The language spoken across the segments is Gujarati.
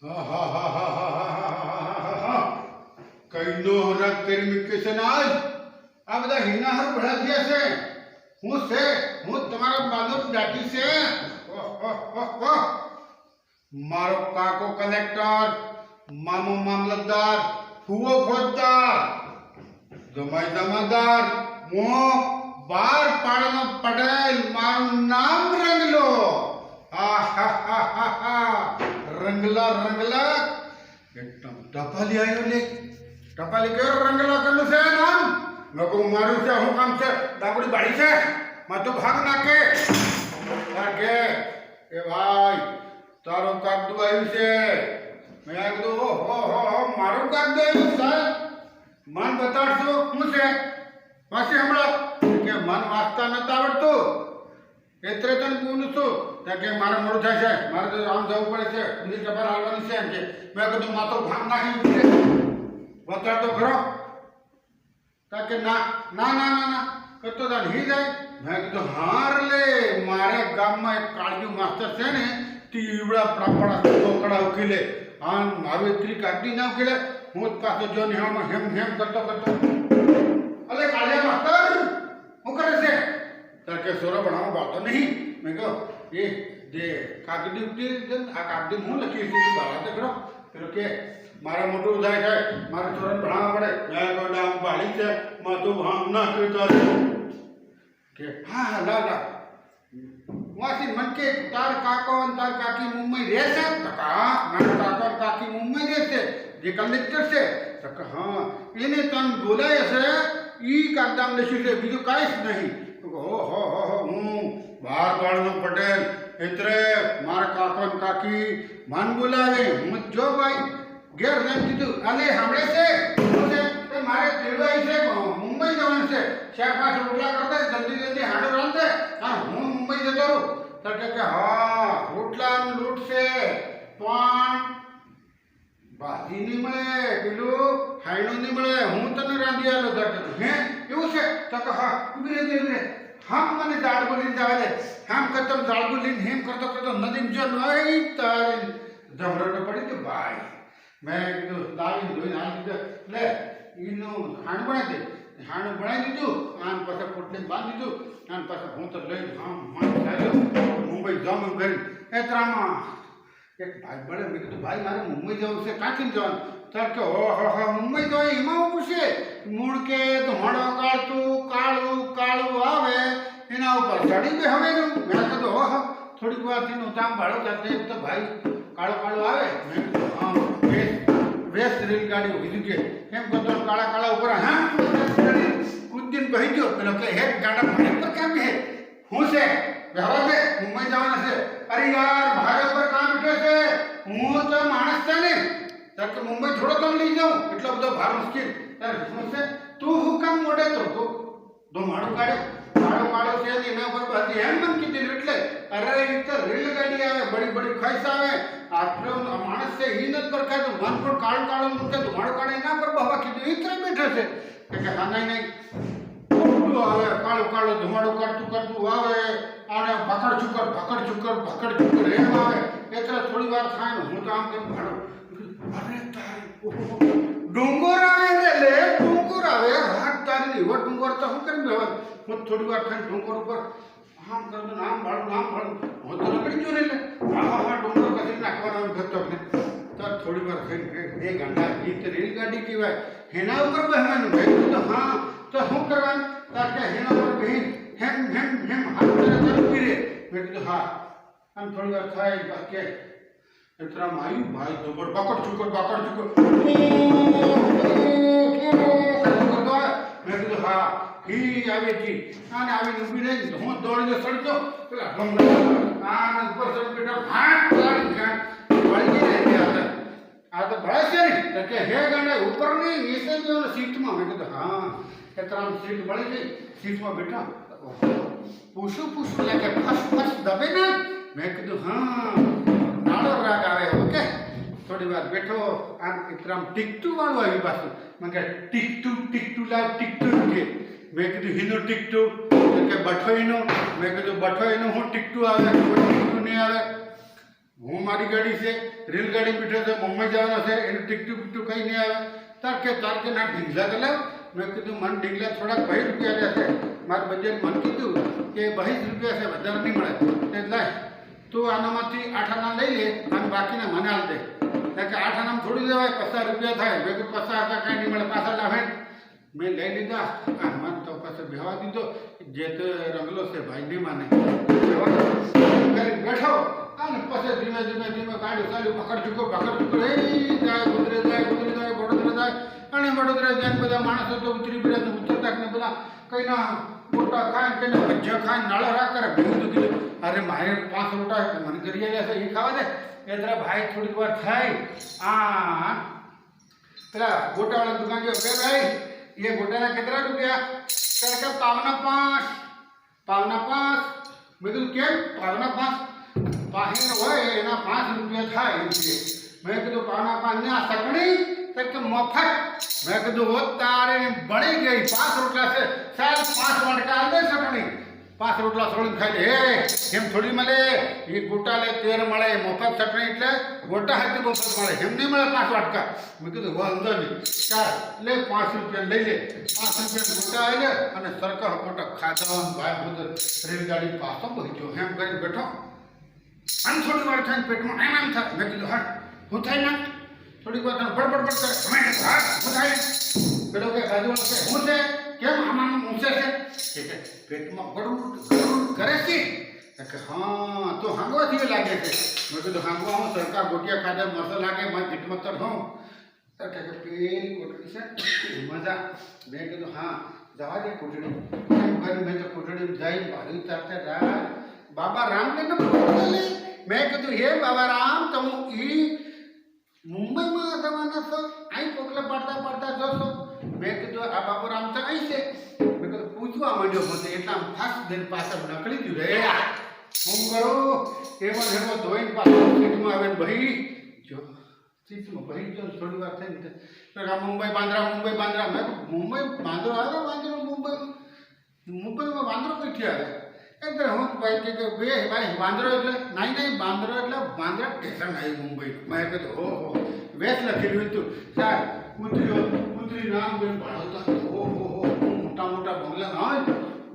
કઈનો હરાત કરી મૂક્યો છે આજ આ બધા હિના હર ભરા થયા છે હું છે હું તમારો બાંધો દાટી છે મારો કાકો કલેક્ટર મામો મામલતદાર ફુવો ફોજદાર જમાઈ જમાદાર મો બાર પાડનો પડેલ મારું નામ રંગલો ટપાલી આવ્યો ને ટપાલી કયો રંગ લખેલું છે નામ લોકો મારું છે હું કામ છે ડાબડી બાળી છે માથું ભાગ નાખે નાખે એ ભાઈ તારું કાગદું આવ્યું છે મેં કીધું ઓહો હો હો મારું કાગદું આવ્યું સાહેબ મન બતાડશો શું છે વાંચી હમણાં કે મન વાંચતા નથી આવડતું એટલે તને બોલું છું ત્યાં કે મારે મોડું થાય છે મારે તો આમ જવું પડે છે બીજી ટપાલ હાલવાની છે એમ કે મેં કીધું માથું ભાંગ નાખી વતરા તો ખરો ત્યાં કે ના ના ના ના ના કરતો તા નહીં જાય મેં કીધું હાર લે મારે ગામમાં એક કાળજી માસ્તર છે ને તે ઈવડા પ્રાપડા ચોકડા ઉકેલે હા મારું એટલી કાઢી ના ઉકેલે હું પાછો જો નિહાળમાં હેમ હેમ કરતો કરતો અલે કાળિયા માસ્તર હું કરે છે ત્યાં કે સોરા ભણાવવા વાતો નહીં મેં કહ્યું eh de kagdi di dan akagdi mun lagi itu di bawah tu kena terus ke મારા મોટું થાય છે મારે તુરંત ભણાવવા પડે મેં કોઈ નામ ભાળી છે માં તું ભાંગ ના કરતા કે હા હા ના ના માસી મન કે તાર કાકો અને તાર કાકી મુંબઈ રહેશે તો હા મારા કાકો અને કાકી મુંબઈ રહેશે જે કલેક્ટર છે તો કે હા એને તને બોલાય છે એ કાગદામ લખ્યું છે બીજું કાંઈ જ નહીં હો હો હો હું બાર બાળનું પટેલ એતરે મારા કાકો ને કાકી મન બોલાવે હું જો ભાઈ ઘેર જઈને કીધું અને સાંભળે છે મારે દિલવાઈ છે મુંબઈ જવાનું છે ચાર પાંચ રોટલા કરતા જલ્દી જલ્દી હાડો રાંધે હા હું મુંબઈ જતો રહું તો કે હા રોટલા લૂંટ છે પણ ભાજી નહીં મળે પેલું હાઈડો નહીં મળે હું તને રાંધી આલો હે એવું છે તો કે હા ઉભી રહે हम मने दाड़गुलिन जावे हम करतम दाड़गुलिन हेम करतो करतो नदीम जो नई तार जमरट पड़ी तो बाई मैं तो दाविन दोई हाल दे ले इनो हाण बना दे हाण बना दी तू तो, आन पासा पोटले बांध दियो तो, हान आन पासा हूं तो ले हम मान जायो मुंबई जाम करी एत्रामा ભાઈ મળે મેં કીધું ભાઈ મારે મુંબઈ જવું છે કાંચીને જવાનું ત્યારે કે હો હો મુંબઈ તો એમાં હું પૂછે મૂળ કે ધોણો કાઢતું કાળું કાળું આવે એના ઉપર ચડી બે હવે મેં કીધું હો થોડીક વારથી હું તામ ભાડો જાતે તો ભાઈ કાળો કાળો આવે મેં કીધું વેસ્ટ રેલગાડી ઊભી છે એમ કરતો કાળા કાળા ઉપર હા ઉદ્દીન કહી ગયો પેલો કે હે ગાડા મને પર કેમ હે હું છે હવે મુંબઈ જવાના છે અરે યાર કે હું તો માણસ છે ને તાર કે મુંબઈ થોડો તને લઈ જાઉં એટલો બધો ભાર મુશ્કેલ ત્યારે વિષ્ણુ છે તું હું કામ મોઢે તો ધુમાડું કાઢે મારો માળો છે એના પર બધી એમ મને કીધેલું એટલે અરે એ તો રેલગાડી આવે બડી બડી ખાઈસ આવે આટલો માણસ છે એ નથી પર ખાતું મન પણ કાળો કાળું મૂકે ધુમાડું કાઢે એના પર બાબા કીધું એ કરે બેઠો છે કે હા નહીં નહીં આવે કાળું કાળો ધુમાડું કાઢતું કરતું આવે આને ભકડ ચુકર ભકડ ચુકર ભકડ ચુકર એમ આવે એકલા થોડી વાર થાય ને હું તો આમ કરીને ભાડું અરે તારી ડુંગર આવે એટલે લે ડુંગર આવે હાથ તારી એવો ડુંગર તો હું કરીને બેવાનું હું થોડી વાર થાય ડુંગર ઉપર આમ કરતો આમ ભાડું આમ ભાડું હું તો રગડી જો લે હા હા હા ડુંગર કરી નાખવાનો ઘટતો ને તો થોડી વાર થઈને એ ગાંડા એ તો રેલગાડી કહેવાય એના ઉપર બહેવાનું ભાઈ તો હા તો શું કરવાનું તાર કે એના ઉપર બહેન હેમ હેમ હેમ હાથ કરે તો રે મેં કીધું હા हम थोड़ी बार खाए बाके इतना मायू भाई दोपहर तो बकड़ चुकर बकड़ चुकर तो हाँ, ही आवे की आने आवे नुबी ने दौड़ जो सड़ हम ऊपर बेटा आ तो, तो हे ऊपर नहीं नीचे जो सीट में मैं तो हाँ इतना सीट बड़ी सीट में लेके फस फस दबे ना મેક કીધું હા નાળો રાગ આ રે ઓકે થોડી વાર બેઠો આ ટિકટમ ટિક્ટુ વાળો આવી પાછું મેક કી ટિક્ટુ ટિક્ટુ લા ટિક્ટુ કી મેક કીધું હિનો ટિક્ટુ કે બઠો ઇનો મેક કીધું બઠો ઇનો હું ટિક્ટુ આવે હું નહી આવે હું મારી ગાડી છે रेल ગાડી મીઠો છે મુંબઈ જવાનું છે એને ટિક્ટુ ટિક્ટુ કઈ ન આવે તાર કે તાર કે ના ભીંજા गेला મેક કીધું મને 20 રૂપિયા થોડા બહી રૂપિયા દે છે માર બજે મને કીધું કે 20 રૂપિયા સે વધારા નહિ મળે તે લઈ તું આનામાંથી આઠ આના લઈ લે અને બાકીને મને હાલ દે કારણ કે આઠ આનામ છોડી દેવાય પચાસ રૂપિયા થાય મેં કીધું પચાસ હતા કાંઈ નહીં મળે પાછા લાવે મેં લઈ લીધા આ મને તો પાસે બેહવા દીધો જે તે રંગલો છે ભાઈ નહીં માને બેઠો અને પછી ધીમે ધીમે ધીમે ગાડી ચાલ્યું પકડ ચૂકો પકડ ચૂકો એ જાય ગુજરે જાય ગુજરે જાય વડોદરા જાય અને વડોદરા જાય બધા માણસો તો ઉતરી પડ્યા ઉતરતા બધા કંઈના ખોટા ખાય કે ભજ્જા ખાય નાળરા કરે ભીવું કીધું અરે મારે પાંચ રોટા મને કરીએ લેશે એ ખાવા દે એ તારા ભાઈ થોડીક વાર થાય આ પેલા ગોટાવાળા દુકાન ગયો બે ભાઈ એ ગોટાના કેટલા રૂપિયા ત્યારે કે પાવના પાંચ પાવના પાંચ મેં કીધું કેમ પાવના પાંચ પાહીને હોય એના પાંચ રૂપિયા થાય એમ કે મેં કીધું પાવના પાંચ ને આ સકડી તો કે મફત મેં કીધું હોત તારે બળી ગઈ પાંચ રોટલા છે સાહેબ પાંચ વાટકા અંદર સકણી પાંચ રોટલા છોડીને ખાઈ હે એમ થોડી મળે એ ગોટાલે તેર મળે મફત ચટણી એટલે ગોટા હાથે મફત મળે એમ નહીં મળે પાંચ વાટકા મેં કીધું વાંધો નહીં ચાલ લે પાંચ રૂપિયા લઈ લે પાંચ રૂપિયા ગોટા આવી લે અને સરકાર ગોટા ખાધવાનું ભાઈ બધું રેલગાડી પાછો પહોંચ્યો એમ કરીને બેઠો અને થોડી વાર ખાઈને પેટમાં આમ આમ થાય મેં કીધું હા હું થાય ના થોડીક વાર તને બડબડ બડ કરે સમય હા હું થાય પેલો કે બાજુવાળો કે હું છે કેમ આમાં ઊંચે છે કે પેટમાં ગળું કરે છે કે હા તો હાંગવાથી લાગે છે મેં કીધું હાંગવા હું સરકાર ગોટિયા ખાધે મસ્ત લાગે મારી પેટમાં તર હું તો કે પેલી કોટડી છે મજા મેં કીધું હા જવા દે કોટડી મેં તો કોટડી જઈને ભારી ઉતારતા રહ્યા બાબા રામને મેં કીધું હે બાબા રામ તમે ઈ મુંબઈમાં જવાના છો અહીં પગલા પડતા પડતા જશો મેં કીધું આ બાબુરામ તો અહીં છે મેં કીધું પૂછવા માંડ્યો પોતે એટલા ફાસ્ટ દઈને પાછળ નકળી ગયું રે હું કરો એમાં એમાં ધોઈને પાછો સીટમાં આવે ભાઈ જો સીટમાં ભાઈ જો થોડી વાર થઈને આ મુંબઈ બાંદ્રા મુંબઈ બાંદ્રા મેં મુંબઈ બાંદ્રો આવે બાંદ્રો મુંબઈ મુંબઈમાં બાંદ્રો કઈ આવે કેમ હું ભાઈ કે બે ભાઈ વાંદરો એટલે નહીં નહીં બાંદરો એટલે બાંદ્રા સ્ટેશન આવ્યું મુંબઈ મેં કીધું હો હો વેસ લખેલું હતું ચાર કુતરીઓ કુતરી નામ બેન ભાડવતા હો હો હો મોટા મોટા બંગલા હોય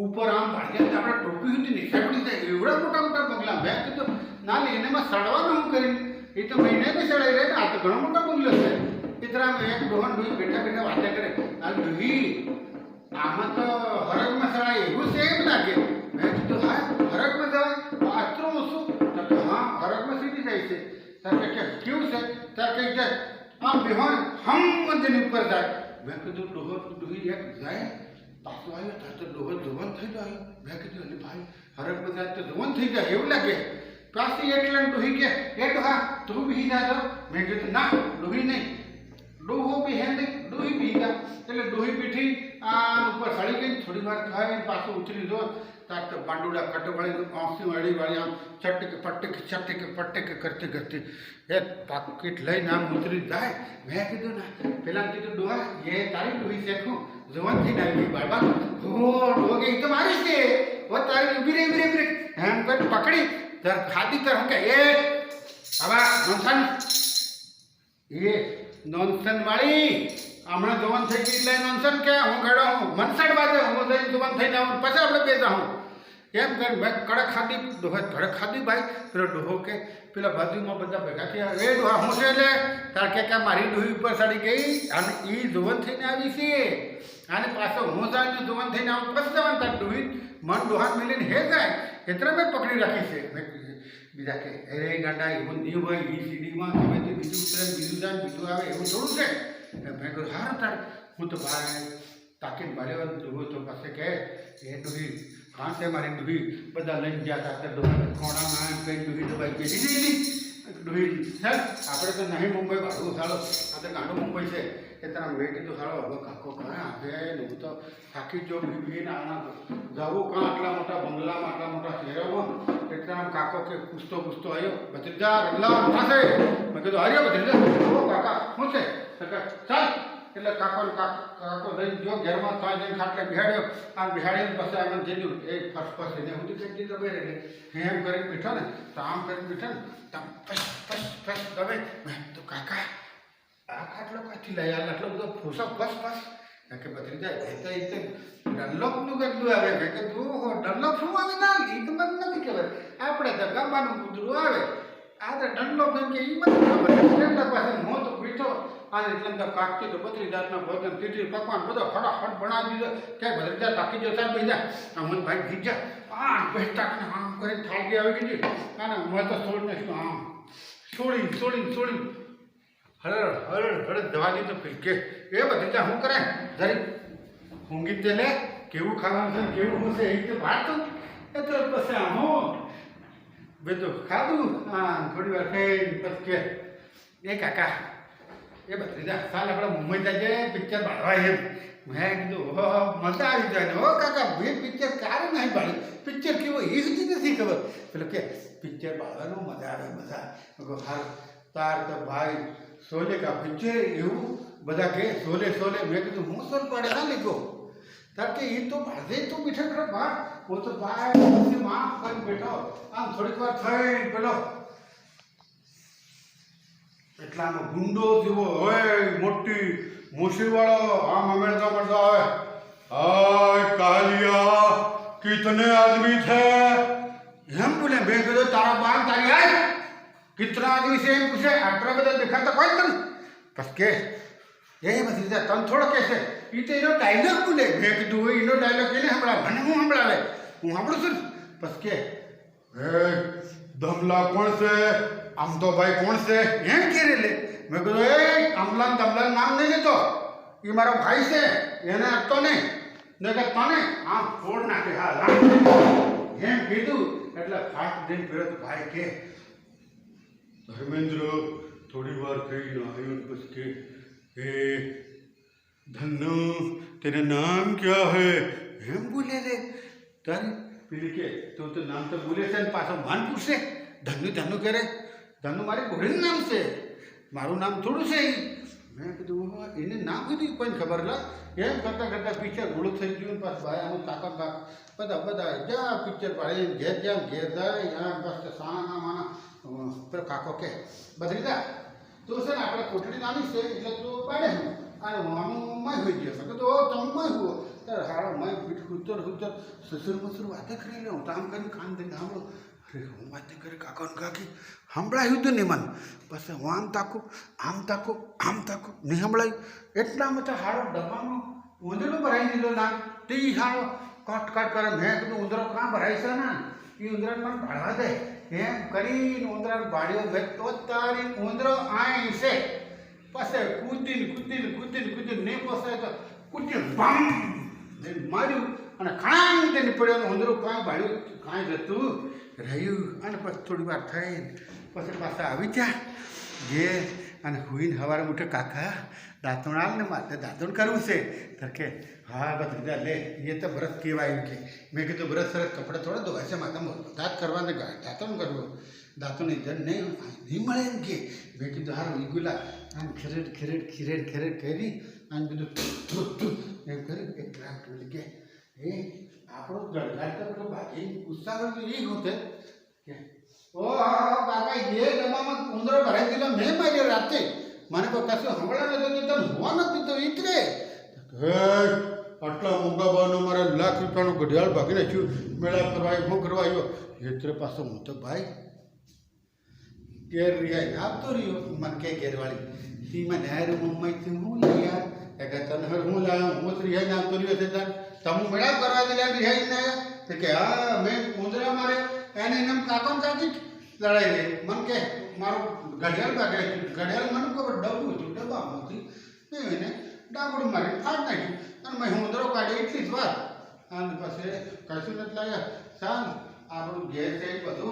ઉપર આમ ભાડ્યા આપણે ટોપી હતી નીચે પડી જાય એવડા મોટા મોટા બંગલા મેં કીધું ના લે એનામાં સડવાનું હું કરીને એ તો મહિને બી સડાઈ રહે આ તો ઘણો મોટો બંગલો છે પિતરામ એક ડોહન ડોહી બેઠા બેઠા વાત કરે આ ડોહી આમાં તો હરગમાં સડાય એવું સેમ લાગે મેં કીધું હા ફરકમાં જવાય આચરો શું તો કે હા ફરકમાં સીધી જાય છે તારે કે કેવું છે તારે કે આમ બિહોન હમ મંદિરની ઉપર જાય મેં કીધું ડોહો ડોહી એક જાય પાછો આવ્યો તાર તો ડોહો ધોવન થઈ ગયો મેં કીધું અરે ભાઈ હરકમાં જાય તો ધોવન થઈ જાય એવું લાગે પાછી એટલે ડોહી કે એ ડોહા તું બી જાતો મેં કીધું ના ડોહી નહીં ડોહો બી હે નહીં ડોહી બી ગયા એટલે ડોહી પીઠી આ ઉપર સળી ગઈ થોડી વાર થાય પાછું ઉતરી દો तट बांडूड़ा कटबड़ी आंसू अड़ी वाली चटक पटक चटक पटक करते करते એ પાકીટ લઈને આમ ઉતરી જાય મેં કીધું ને પેલા કીધું ડોહા એ તારી ડોહી છે હું જવાન થઈને આવી બરબાદ હો ડોગે એ તો મારી છે ઓ તારી ઉભી રહી ઉભી રહી એમ કરી પકડી તાર ખાધી તાર હું કે એ આવા નોનસન એ નોનસન વાળી હમણાં જવાન થઈ ગઈ એટલે નોનસન કે હું ઘડો હું મનસાડ બાજુ હું જઈને જવાન થઈને આવું પછી આપણે બેસા હું કેમ કર મે કડખાદી દોહરખાદી ભાઈ પેલા દોહો કે પેલા બધુમાં બંદા ભેગાથી રેડ હું છે લે તાર કે કે મારી દોહી ઉપર સાડી ગઈ અને ઈ જોન થઈને આવી છે આને પાછો મોજાનો ધુમન થઈને આવ પસતા મત દોહી મન દોહા મેલીને હે થાય એટરે મે પકડી રાખી છે મે બિરા કે એરે ગાંડા ઈ હું દીવા ઈ સીડીમાં કમે તે બીજુ કરે બીજુ જાન બીજુ આવે એ હું છોડું છે મેં કુર હર તક હું તો બહાર ટાકે માર્યો અંત દોહો તો પાછકે એ દોહી કારણ કે મારી ડૂહી બધા લઈ ગયા હતા કે ડોહાને ખોણામાં એમ કંઈ ડૂહી ડૂબાઈ ગઈ દીધી ડૂહી છે આપણે તો નહીં મુંબઈ ભાડું સારો આ તો ગાંડો મુંબઈ છે કે તારા વેટી કીધું સારો હવે કાકો કરે આપણે હું તો થાકી જો બીબી આના જવું કાં આટલા મોટા બંગલામાં આટલા મોટા શહેરોમાં એટલે આમ કાકો કે પૂછતો પૂછતો આવ્યો ભત્રીજા રગલા ના થાય મેં કીધું અરે ભત્રીજા કાકા શું છે ચાલ એટલે કાકોને કાકો લઈને જો ઘેરમાં ત્રણ જણ ખાટલે બિહાડ્યો આમ બિહાડીને પછી આમ દીધું એ ફસ ફસ એને હું તો કંઈક દીધો ભાઈ એટલે એમ કરીને બેઠો ને તો આમ કરીને બેઠો ને તો ફસ ફસ ફસ દવે મેં તો કાકા આ ખાટલો કાથી લઈ આવ્યા આટલો બધો ફૂસો ફસ ફસ કે ભત્રીજા એ તો એ તો ડનલોપનું કેટલું આવે કે તું ડનલોપ શું આવે ના એ તો મને નથી ખબર આપણે તો ગામાનું કૂતરું આવે આ તો ડનલોપ એમ કે એ મને ખબર એટલે પાસે હું તો બેઠો આને એટલે તો કાકી તો બત્રી જાતના ભોજન ખીચડી પકવાન બધો ફટાફટ બનાવી દીધો ક્યાંય ભદ્રજા તાકી જતા ભાઈ જા આ મન ભાઈ ગીજા આ બેસ્ટાકને આમ કરીને થાકી આવી ગઈ અને મેં તો સોળને શું આમ સોળી સોળી સોળી હરળ હરળ હરળ દવા દીધો કે એ ભદ્રજા શું કરે જરી ઊંઘી તે લે કેવું ખાવાનું છે કેવું હશે એ રીતે વાંચતું એ તો પછી આમ બે બધું ખાધું હા થોડી વાર થઈ પછી કે એ કાકા એ ભત્રીજા સાલ આપણે મુંબઈ જાય પિક્ચર ભાડવા એમ મેં કીધું હો મજા આવી જાય હો કાકા મેં પિક્ચર ક્યારે નહીં ભાડ્યું પિક્ચર કેવો એ જ નથી ખબર એટલે કે પિક્ચર ભાડવાનું મજા આવે મજા હાલ તાર તો ભાઈ સોલે કા પિક્ચર એવું બધા કે સોલે સોલે મેં કીધું હું સોલ પાડે ના લીધો કારણ કે એ તો ભાડે તો મીઠા ખરો ભાડ હું તો ભાઈ માં બેઠો આમ થોડીક વાર થઈ પેલો કેટલા ગુન્ડો જેવો ઓય મોટી મોશી વાળો આમ અમેલ કા મત આવય ઓય કાલિયા કેટને આદમી થે હમ ભલે ભેગ તો તારા બાં તારી હે કેટરા આદમી સે હમ કુસે 18 મે દેખા તો કહી તું પસ્કે યે મેલી તા તન થોડો કેસે પીતે રો કાઈ ના કુલે ભેગ દો ઈનો ડાયલોગ કેને હમરા ભણ હું હમરા લાય હું હામળો સુ પસ્કે એ ધમલા કોણ સે આમ તો ભાઈ કોણ છે એમ કરી લે મેં કીધું એ આમલાન તમલાન નામ નહીં લેતો એ મારો ભાઈ છે એને આપતો નહીં ને કે તને આમ ફોડ નાખે હા રાખ એમ કીધું એટલે ફાટ દઈને પેલો ભાઈ કે ધર્મેન્દ્ર થોડી વાર થઈ નાહ્યો પછી કે હે ધન્નો તેરા નામ ક્યા હે એમ બોલે રે તારી પેલી કે તું તો નામ તો બોલે છે ને પાછો માન પૂછશે ધન્યુ ધન્યુ કરે ધનુ મારી ઘોડીનું નામ છે મારું નામ થોડું છે મેં કીધું એને નામ કીધું કોઈને ખબર ના એમ કરતાં કરતાં પિક્ચર ઘોડું થઈ ગયું પાછું ભાઈ અમુક કાકા કાક બધા બધા જ્યાં પિક્ચર પાડે ઘેર જ્યાં ઘેર જાય ત્યાં બસ સાણા માના પેલો કાકો કે બદલી જા તો છે ને આપણે કોટડી નાની છે એટલે તો પાડે હું અને માનું મય હોઈ ગયો છે તો તમે મય હો ત્યારે હારો મય પીઠ ઉતર ઉતર સસુર મસુર વાતે કરી લે હું કામ કરીને કામ કરીને સાંભળો અરે હું વાત કરે કાકાનું કાકી સંભળાયું હતું ને મને પછી હું આમ તાકું આમ તાકું આમ તાકું નહીં સંભળાયું એટલામાં તો હારો ડબ્બામાં ઊંધડો ભરાઈ દીધો ના તે હારો કટ કટ કરે મેં કીધું ઉંદરો કાં ભરાય છે ને એ ઉંદરા પણ ભાડવા દે એમ કરીને ઉંદરાને ભાડ્યો મેં તો તારી ઉંદરો આય છે પછી કૂદીને કૂદીને કૂદીને કૂદીને નહીં પોસાય તો કૂદી બમ માર્યું અને ખાણ તેને પડ્યો ઉંદરો કાંઈ ભાડ્યું કાંઈ જતું રહ્યું અને પછી થોડી વાર થઈને પછી પાછા આવી ગયા જે અને હુઈને હવારે ઉઠે કાકા દાંતણ ને માથે દાંતણ કરવું છે તો કે હા બધા લે એ તો બ્રશ કહેવાયું કે મેં કીધું બ્રશ સરસ કપડાં થોડા ધોવાય છે માતા દાંત કરવાને દાંતણ કરવું દાંતણ ઇજન નહીં નહીં મળે એમ કે મેં કીધું હારું ઈગુલા આમ ખીરેડ ખીરેડ ખીરેડ ખીરેડ કરી અને બધું એમ કર્યું એક ગ્રાહક કે એ આપણો ગણગાટ તો પેલો ભાગી ગુસ્સા કરતો એ હોતે ઓ બાપા એ ડબ્બામાં ઉંદરો ભરાઈ દીધો મેં માર્યો રાતે મને કોઈ કશું સાંભળ્યા નથી તો હોવા નથી તો એટલે હે આટલા મોંઘા ભાવનો મારે લાખ રૂપિયાનું ઘડિયાળ ભાગી નાખ્યું મેળા કરવા ઉભો કરવા આવ્યો એટલે પાછો હું તો ભાઈ ઘેર રિયાય આપતો રહ્યો મને કે ઘેરવાળી તી મને હાર મમ્મીથી હું લઈ યાર એટલે તને હું લાવ્યો હું જ રિયાય આપતો રહ્યો છે તારે તમુ મેળાપ કરવા દિલા બિહાઈને તો કે હા મેં મુંદરા મારે એને એમ કાકમ કાકી લડાઈ લે મન કે મારું ગઢિયાલ ભાગે ગઢિયાલ મને ખબર ડબું હતું ડબ્બામાંથી મેં એને ડાબડું મારી આ જ નાખ્યું અને મેં હુંદરો કાઢી એટલી જ વાત અને પછી કશું નથી લાગ્યા સાંજ આપણું ઘેર છે બધું